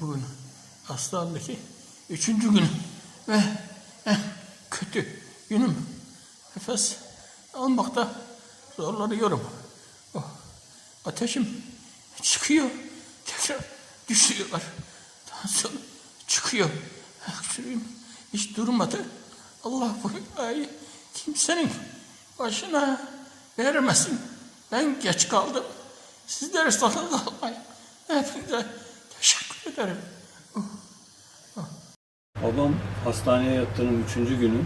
Bugün hastalıktaki üçüncü gün ve en kötü günüm. Nefes almakta zorlanıyorum. Oh, ateşim çıkıyor. Tekrar düşüyorlar. Tansiyon çıkıyor. Öksürüğüm hiç durmadı. Allah bu belayı kimsenin başına vermesin. Ben geç kaldım. Sizlere sakın kalmayın. Hepinize ederim. Babam hastaneye yattığının üçüncü günü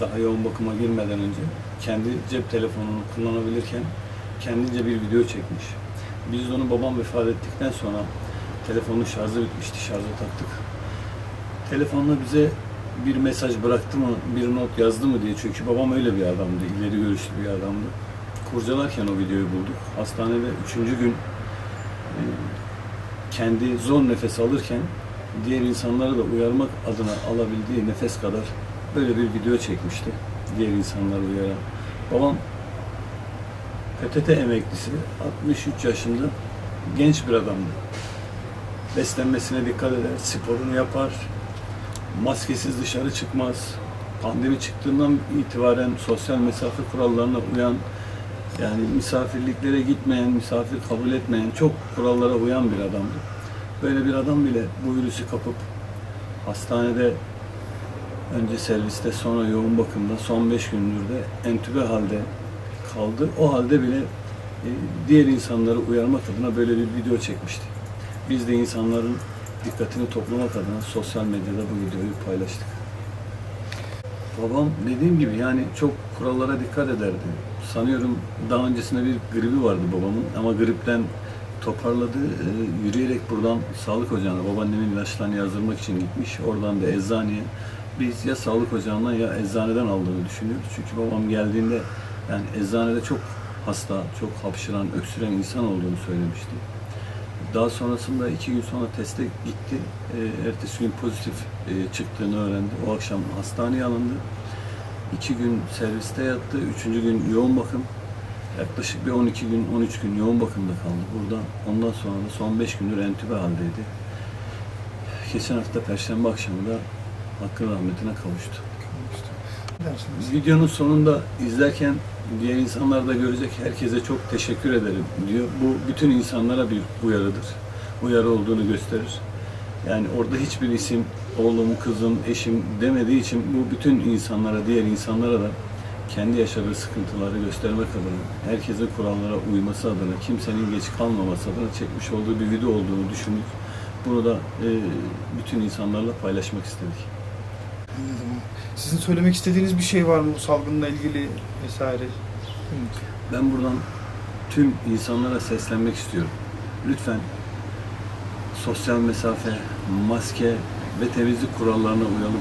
daha yoğun bakıma girmeden önce kendi cep telefonunu kullanabilirken kendince bir video çekmiş. Biz onu babam vefat ettikten sonra telefonun şarjı bitmişti, şarja taktık. Telefonla bize bir mesaj bıraktı mı, bir not yazdı mı diye. Çünkü babam öyle bir adamdı, ileri görüşlü bir adamdı. Kurcalarken o videoyu bulduk. Hastanede üçüncü gün e, kendi zor nefes alırken diğer insanları da uyarmak adına alabildiği nefes kadar böyle bir video çekmişti. Diğer insanları uyaran. Babam PTT emeklisi 63 yaşında genç bir adamdı. Beslenmesine dikkat eder, sporunu yapar, maskesiz dışarı çıkmaz. Pandemi çıktığından itibaren sosyal mesafe kurallarına uyan, yani misafirliklere gitmeyen, misafir kabul etmeyen, çok kurallara uyan bir adamdı. Böyle bir adam bile bu virüsü kapıp hastanede önce serviste sonra yoğun bakımda son 5 gündür de entübe halde kaldı. O halde bile e, diğer insanları uyarmak adına böyle bir video çekmişti. Biz de insanların dikkatini toplamak adına sosyal medyada bu videoyu paylaştık. Babam dediğim gibi yani çok kurallara dikkat ederdi. Sanıyorum daha öncesinde bir gribi vardı babamın ama gripten toparladı. Ee, yürüyerek buradan sağlık ocağına babaannemin ilaçlarını yazdırmak için gitmiş. Oradan da eczaneye. Biz ya sağlık ocağından ya eczaneden aldığını düşünüyoruz. Çünkü babam geldiğinde yani eczanede çok hasta, çok hapşıran, öksüren insan olduğunu söylemişti. Daha sonrasında iki gün sonra teste gitti. E, ertesi gün pozitif e, çıktığını öğrendi. O akşam hastaneye alındı. İki gün serviste yattı. Üçüncü gün yoğun bakım. Yaklaşık bir 12 gün, 13 gün yoğun bakımda kaldı. Burada ondan sonra da son 5 gündür entübe haldeydi. Geçen hafta Perşembe akşamı da Hakk'ın rahmetine kavuştu. Dersiniz. Videonun sonunda izlerken diğer insanlar da görecek herkese çok teşekkür ederim diyor. Bu bütün insanlara bir uyarıdır. Uyarı olduğunu gösterir. Yani orada hiçbir isim oğlum, kızım, eşim demediği için bu bütün insanlara, diğer insanlara da kendi yaşadığı sıkıntıları göstermek adına, herkesin kurallara uyması adına, kimsenin geç kalmaması adına çekmiş olduğu bir video olduğunu düşündük. Bunu da e, bütün insanlarla paylaşmak istedik. Anladım. Sizin söylemek istediğiniz bir şey var mı bu salgınla ilgili vesaire? Ben buradan tüm insanlara seslenmek istiyorum. Lütfen sosyal mesafe, maske ve temizlik kurallarına uyalım.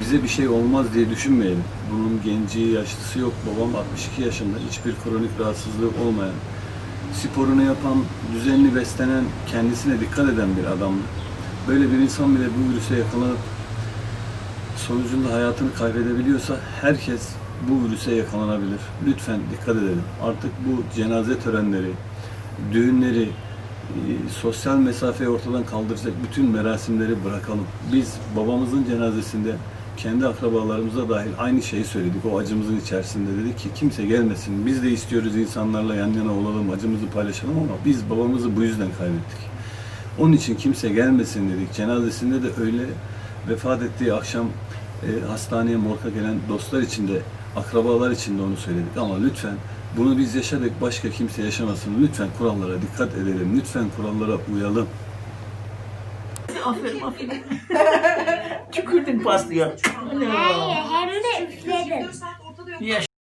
Bize bir şey olmaz diye düşünmeyelim. Bunun genci, yaşlısı yok. Babam 62 yaşında, hiçbir kronik rahatsızlığı olmayan, sporunu yapan, düzenli beslenen, kendisine dikkat eden bir adamdı. Böyle bir insan bile bu virüse yakalanıp sonucunda hayatını kaybedebiliyorsa herkes bu virüse yakalanabilir. Lütfen dikkat edelim. Artık bu cenaze törenleri, düğünleri, sosyal mesafeyi ortadan kaldıracak bütün merasimleri bırakalım. Biz babamızın cenazesinde kendi akrabalarımıza dahil aynı şeyi söyledik. O acımızın içerisinde dedik ki kimse gelmesin. Biz de istiyoruz insanlarla yan yana olalım, acımızı paylaşalım ama biz babamızı bu yüzden kaybettik. Onun için kimse gelmesin dedik. Cenazesinde de öyle vefat ettiği akşam e, hastaneye morga gelen dostlar için de akrabalar için de onu söyledik ama lütfen bunu biz yaşadık başka kimse yaşamasın. Lütfen kurallara dikkat edelim. Lütfen kurallara uyalım. Aferin aferin. Tükürdün pastaya. Hayır, hem de üfledim. Ya